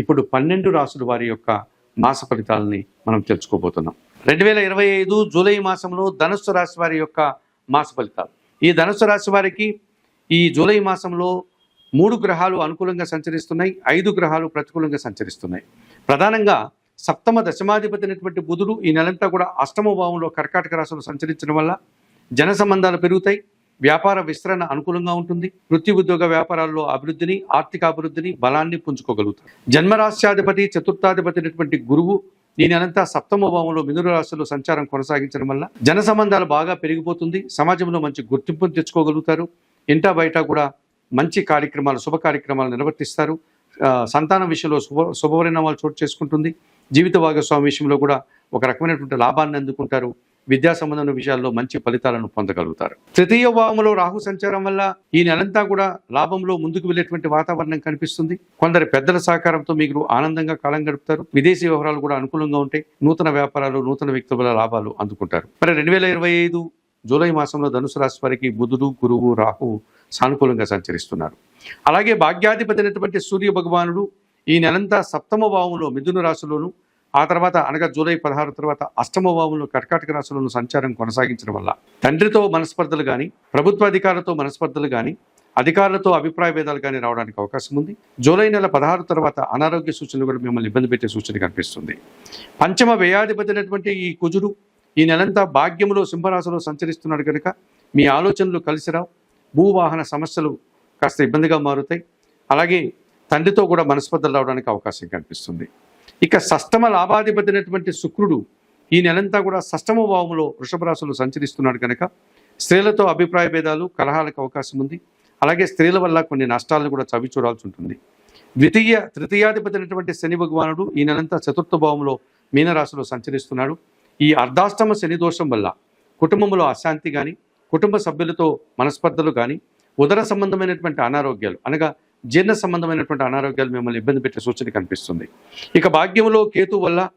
ఇప్పుడు పన్నెండు రాసుల వారి యొక్క మాస ఫలితాలని మనం తెలుసుకోబోతున్నాం. రెండు వేల ఇరవై ఐదు జూలై మాసంలో ధనుస్సు రాశి వారి యొక్క మాస ఫలితాలు. ఈ ధనుస్సు రాశి వారికి ఈ జూలై మాసంలో మూడు గ్రహాలు అనుకూలంగా సంచరిస్తున్నాయి ఐదు గ్రహాలు ప్రతికూలంగా సంచరిస్తున్నాయి. ప్రధానంగా సప్తమ దశమాధిపతి అయినటువంటి బుధుడు ఈ నెలంతా కూడా అష్టమ భావంలో కర్కాటక రాశిలో సంచరించడం వల్ల జన సంబంధాలు పెరుగుతాయి. వ్యాపార విస్తరణ అనుకూలంగా ఉంటుంది. వృత్తి ఉద్యోగ వ్యాపారాల్లో అభివృద్ధిని ఆర్థిక అభివృద్ధిని బలాన్ని పుంజుకోగలుగుతారు. జన్మరాశ్యాధిపతి చతుర్థాధిపతి అయినటువంటి గురువు దీని అనంతా సప్తమ భావంలో మిథున రాశుల్లో సంచారం కొనసాగించడం వల్ల జన సంబంధాలు బాగా పెరిగిపోతుంది. సమాజంలో మంచి గుర్తింపును తెచ్చుకోగలుగుతారు. ఇంటా బయట కూడా మంచి కార్యక్రమాలు శుభ కార్యక్రమాలు నిర్వర్తిస్తారు. సంతానం విషయంలో శుభ శుభపరిణామాలు చోటు చేసుకుంటుంది. జీవిత భాగస్వామి విషయంలో కూడా ఒక రకమైనటువంటి లాభాన్ని అందుకుంటారు. విద్యా సంబంధమైన విషయాల్లో మంచి ఫలితాలను పొందగలుగుతారు. తృతీయ భావంలో రాహు సంచారం వల్ల ఈ నెలంతా కూడా లాభంలో ముందుకు వెళ్ళేటువంటి వాతావరణం కనిపిస్తుంది. కొందరు పెద్దల సహకారంతో మీరు ఆనందంగా కాలం గడుపుతారు. విదేశీ వ్యవహారాలు కూడా అనుకూలంగా ఉంటాయి. నూతన వ్యాపారాలు నూతన వ్యక్తుల లాభాలు అందుకుంటారు. మరి రెండు వేల ఇరవై ఐదు జూలై మాసంలో ధనుసు రాశి వారికి బుధుడు గురువు రాహు సానుకూలంగా సంచరిస్తున్నారు. అలాగే భాగ్యాధిపతి అయినటువంటి సూర్య భగవానుడు ఈ నెలంతా సప్తమ భావంలో మిథున రాశిలోను ఆ తర్వాత అనగా జూలై పదహారు తర్వాత అష్టమ భావంలో కర్కాటక రాశులను సంచారం కొనసాగించడం వల్ల తండ్రితో మనస్పర్ధలు కానీ ప్రభుత్వ అధికారులతో మనస్పర్ధలు కానీ అధికారులతో అభిప్రాయ భేదాలు కానీ రావడానికి అవకాశం ఉంది. జూలై నెల పదహారు తర్వాత అనారోగ్య సూచనలు కూడా మిమ్మల్ని ఇబ్బంది పెట్టే సూచన కనిపిస్తుంది. పంచమ వ్యయాధిపతి అయినటువంటి ఈ కుజుడు ఈ నెలంతా భాగ్యములో సింహరాశిలో సంచరిస్తున్నాడు కనుక మీ ఆలోచనలు కలిసి రావు. భూవాహన సమస్యలు కాస్త ఇబ్బందిగా మారుతాయి. అలాగే తండ్రితో కూడా మనస్పర్ధలు రావడానికి అవకాశం కనిపిస్తుంది. ఇక సష్టమ లాభాధిపతి అయినటువంటి శుక్రుడు ఈ నెలంతా కూడా సష్టమ భావంలో వృషభ రాశిలో సంచరిస్తున్నాడు కనుక స్త్రీలతో అభిప్రాయ భేదాలు కలహాలకు అవకాశం ఉంది. అలాగే స్త్రీల వల్ల కొన్ని నష్టాలను కూడా చవి చూడాల్సి ఉంటుంది. ద్వితీయ తృతీయాధిపతి అయినటువంటి శని భగవానుడు ఈ నెలంతా చతుర్థ భావంలో మీనరాశిలో సంచరిస్తున్నాడు. ఈ అర్ధాష్టమ శని దోషం వల్ల కుటుంబంలో అశాంతి కానీ కుటుంబ సభ్యులతో మనస్పర్ధలు కానీ ఉదర సంబంధమైనటువంటి అనారోగ్యాలు అనగా జీర్ణ సంబంధమైనటువంటి అనారోగ్యాలు మిమ్మల్ని ఇబ్బంది పెట్టే సూచన కనిపిస్తుంది. ఇక భాగ్యంలో కేతు వల్ల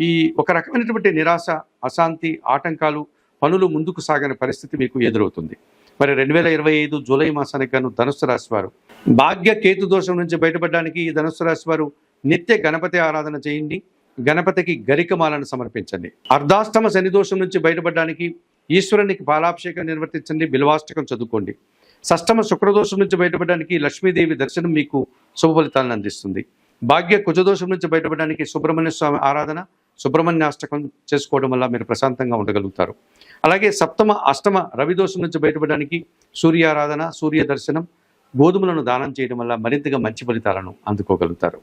ఈ ఒక రకమైనటువంటి నిరాశ అశాంతి ఆటంకాలు పనులు ముందుకు సాగని పరిస్థితి మీకు ఎదురవుతుంది. మరి రెండు వేల ఇరవై ఐదు జూలై మాసానికి గాను ధనుసు రాశి వారు భాగ్య కేతు దోషం నుంచి బయటపడడానికి ఈ ధనుసు రాశి వారు నిత్య గణపతి ఆరాధన చేయండి. గణపతికి గరికమాలను సమర్పించండి. అర్ధాష్టమ శని దోషం నుంచి బయటపడడానికి ఈశ్వరునికి పాలాభిషేకం నిర్వర్తించండి. బిల్వాష్టకం చదువుకోండి. షష్టమ శుక్రదోషం నుంచి బయటపడడానికి లక్ష్మీదేవి దర్శనం మీకు శుభ ఫలితాలను అందిస్తుంది. భాగ్య కుజదోషం నుంచి బయటపడడానికి సుబ్రహ్మణ్య స్వామి ఆరాధన సుబ్రహ్మణ్యాష్టకం చేసుకోవడం వల్ల మీరు ప్రశాంతంగా ఉండగలుగుతారు. అలాగే సప్తమ అష్టమ రవి దోషం నుంచి బయటపడడానికి సూర్యారాధన సూర్య దర్శనం గోధుమలను దానం చేయడం వల్ల మరింతగా మంచి ఫలితాలను అందుకోగలుగుతారు.